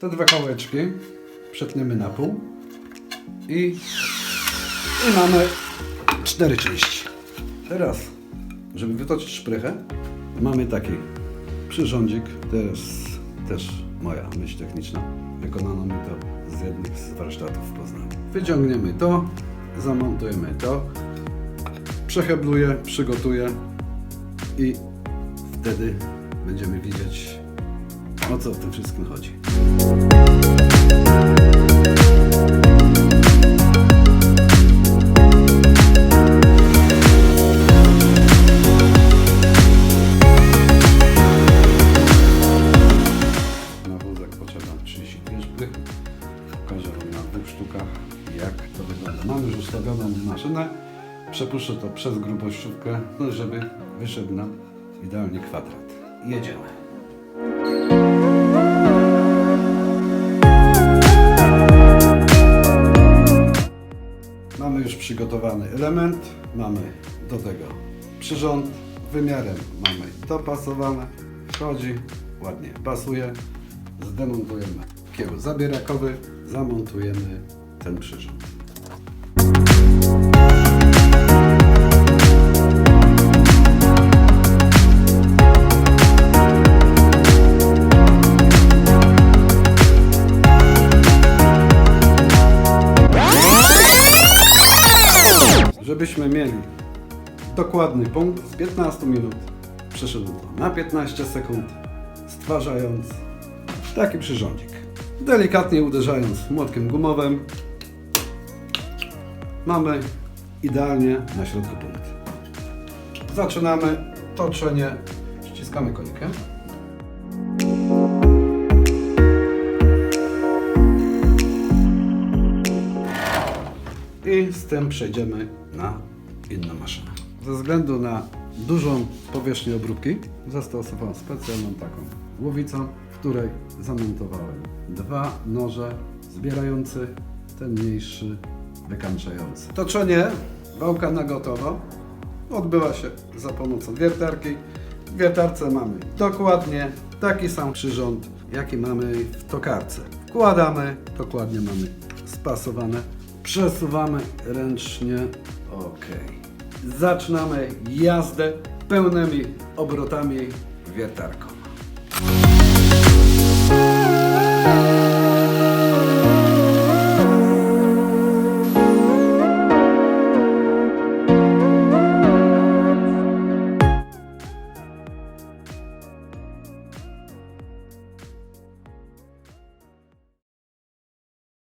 Te dwa kawałeczki przetniemy na pół i, i mamy cztery części. Teraz, żeby wytoczyć szprychę, mamy taki przyrządzik, to jest też moja myśl techniczna. Wykonano mi to z jednych z warsztatów w Poznaniu. Wyciągniemy to, zamontujemy to, przehebluję, przygotuję i wtedy będziemy widzieć o co w tym wszystkim chodzi. Na wózek potrzeba 32 szprych. Pokażę Wam na dwóch sztukach jak to wygląda. Mamy już ustawioną maszynę. Przepuszczę to przez grubościówkę, no żeby wyszedł nam idealnie kwadrat. Jedziemy. Przygotowany element, mamy do tego przyrząd, wymiarem mamy dopasowane, wchodzi, ładnie pasuje, zdemontujemy kieł zabierakowy, zamontujemy ten przyrząd. Żebyśmy mieli dokładny punkt z 15 minut, przeszedł to na 15 sekund, stwarzając taki przyrządzik. Delikatnie uderzając młotkiem gumowym, mamy idealnie na środku punkt. Zaczynamy toczenie, ściskamy konikiem. Tym przejdziemy na inną maszynę. Ze względu na dużą powierzchnię obróbki zastosowałem specjalną taką głowicę, w której zamontowałem dwa noże zbierający, ten mniejszy wykańczający. Toczenie wałka na gotowo odbywa się za pomocą wiertarki. W wiertarce mamy dokładnie taki sam przyrząd, jaki mamy w tokarce. Wkładamy, dokładnie mamy spasowane, Przesuwamy ręcznie. Ok. Zaczynamy jazdę pełnymi obrotami wiertarką.